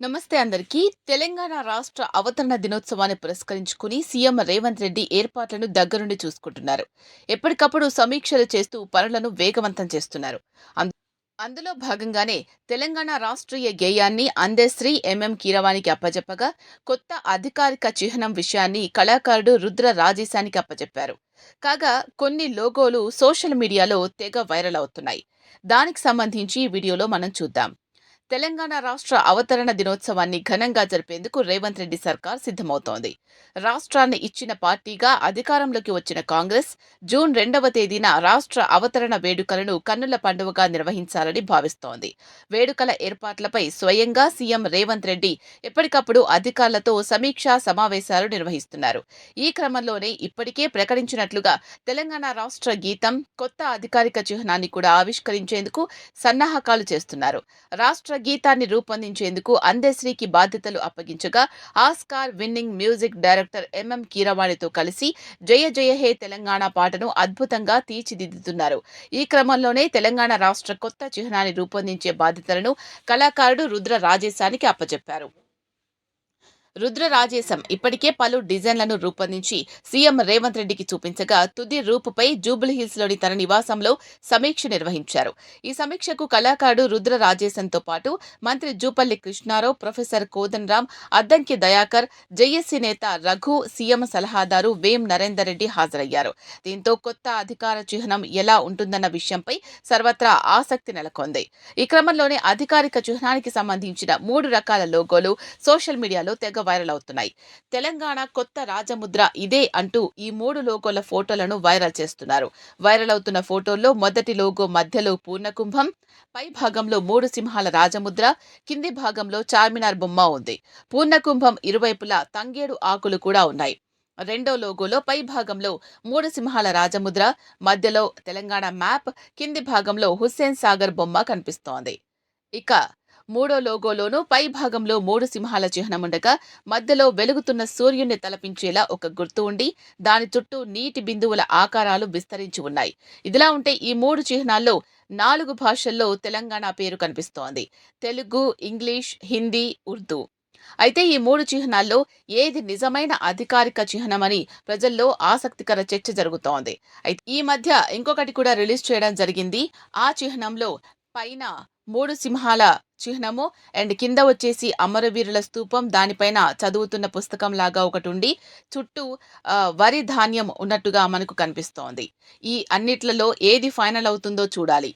నమస్తే అందరికీ. తెలంగాణ రాష్ట్ర అవతరణ దినోత్సవాన్ని పురస్కరించుకుని సీఎం రేవంత్ రెడ్డి ఏర్పాట్లను దగ్గరుండి చూసుకుంటున్నారు. ఎప్పటికప్పుడు సమీక్షలు చేస్తూ పనులను వేగవంతం చేస్తున్నారు. అందులో భాగంగానే తెలంగాణ రాష్ట్రీయ గేయాన్ని అందేశ్రీ ఎంఎం కీరవాణికి అప్పజెప్పగా కొత్త అధికారిక చిహ్నం విషయాన్ని కళాకారుడు రుద్ర రాజేశానికి అప్పజెప్పారు. కాగా కొన్ని లోగోలు సోషల్ మీడియాలో తెగ వైరల్ అవుతున్నాయి. దానికి సంబంధించి వీడియోలో మనం చూద్దాం. తెలంగాణ రాష్ట్ర అవతరణ దినోత్సవాన్ని ఘనంగా జరిపేందుకు రేవంత్ రెడ్డి సర్కార్ సిద్ధమవుతోంది. రాష్ట్రాన్ని ఇచ్చిన పార్టీగా అధికారంలోకి వచ్చిన కాంగ్రెస్ జూన్ రెండవ తేదీన రాష్ట్ర అవతరణ వేడుకలను కన్నుల పండుగగా నిర్వహించాలని భావిస్తోంది. వేడుకల ఏర్పాట్లపై స్వయంగా సీఎం రేవంత్ రెడ్డి ఎప్పటికప్పుడు అధికారులతో సమీక్షా సమావేశాలు నిర్వహిస్తున్నారు. ఈ క్రమంలోనే ఇప్పటికే ప్రకటించినట్లుగా తెలంగాణ రాష్ట్ర గీతం కొత్త అధికారిక చిహ్నాన్ని కూడా ఆవిష్కరించేందుకు సన్నాహకాలు చేస్తున్నారు. రాష్ట్ర గీతాన్ని రూపొందించేందుకు అందశ్రీకి బాధ్యతలు అప్పగించగా Oscar winning music director M కీరవాణితో కలిసి జయ జయ హే తెలంగాణ పాటను అద్భుతంగా తీర్చిదిద్దుతున్నారు. ఈ క్రమంలోనే తెలంగాణ రాష్ట్ర కొత్త చిహ్నాన్ని రూపొందించే బాధ్యతలను కళాకారుడు రుద్ర రాజేశానికి అప్పచెప్పారు రుద్ర రాజేశం ఇప్పటికే పలు డిజైన్లను రూపొందించి సీఎం రేవంత్ రెడ్డికి చూపించగా తుది రూపుపై జూబ్లీహిల్స్లోని తన నివాసంలో సమీక్ష నిర్వహించారు. ఈ సమీక్షకు కళాకారుడు రుద్ర రాజేశంతో పాటు మంత్రి జూపల్లి కృష్ణారావు ప్రొఫెసర్ కోదన్రామ్ అద్దంకి దయాకర్ జేఏసీ నేత రఘు సీఎం సలహాదారు వేం నరేందర్ రెడ్డి హాజరయ్యారు. దీంతో కొత్త అధికార చిహ్నం ఎలా ఉంటుందన్న విషయంపై సర్వత్రా ఆసక్తి నెలకొంది. ఈ క్రమంలోనే అధికారిక చిహ్నానికి సంబంధించిన మూడు రకాల లోగోలు సోషల్ మీడియాలో తెగ వైరల్ అవుతున్నాయి. తెలంగాణ కొత్త రాజముద్ర ఇదే అంటూ ఈ మూడు లోగోల ఫోటోలను వైరల్ చేస్తున్నారు. వైరల్ అవుతున్న ఫోటోల్లో మొదటి లోగో మధ్యలో పూర్ణకుంభం పై భాగంలో మూడు సింహాల రాజముద్ర కింది భాగంలో చార్మినార్ బొమ్మ ఉంది. పూర్ణకుంభం ఇరువైపులా తంగేడు ఆకులు కూడా ఉన్నాయి. రెండో లోగోలో పై భాగంలో మూడు సింహాల రాజముద్ర మధ్యలో తెలంగాణ మ్యాప్ కింది భాగంలో హుస్సేన్ సాగర్ బొమ్మ కనిపిస్తోంది. ఇక మూడో లోగోలోనూ పై భాగంలో మూడు సింహాల చిహ్నం ఉండగా మధ్యలో వెలుగుతున్న సూర్యుని తలపించేలా ఒక గుర్తు ఉండి దాని చుట్టూ నీటి బిందువుల ఆకారాలు విస్తరించి ఉన్నాయి. ఇదిలా ఉంటే ఈ మూడు చిహ్నాల్లో నాలుగు భాషల్లో తెలంగాణ పేరు కనిపిస్తోంది. తెలుగు ఇంగ్లీష్ హిందీ ఉర్దూ. అయితే ఈ మూడు చిహ్నాల్లో ఏది నిజమైన అధికారిక చిహ్నమని ప్రజల్లో ఆసక్తికర చర్చ జరుగుతోంది. అయితే ఈ మధ్య ఇంకొకటి కూడా రిలీజ్ చేయడం జరిగింది. ఆ చిహ్నంలో పైన మూడు సింహాల చిహ్నము. అండ్ కింద వచ్చేసి అమరవీరుల స్తూపం దానిపైన చదువుతున్న పుస్తకం లాగా ఒకటి ఉండి చుట్టూ వరి ధాన్యం ఉన్నట్టుగా మనకు కనిపిస్తోంది. ఈ అన్నిట్లలో ఏది ఫైనల్ అవుతుందో చూడాలి.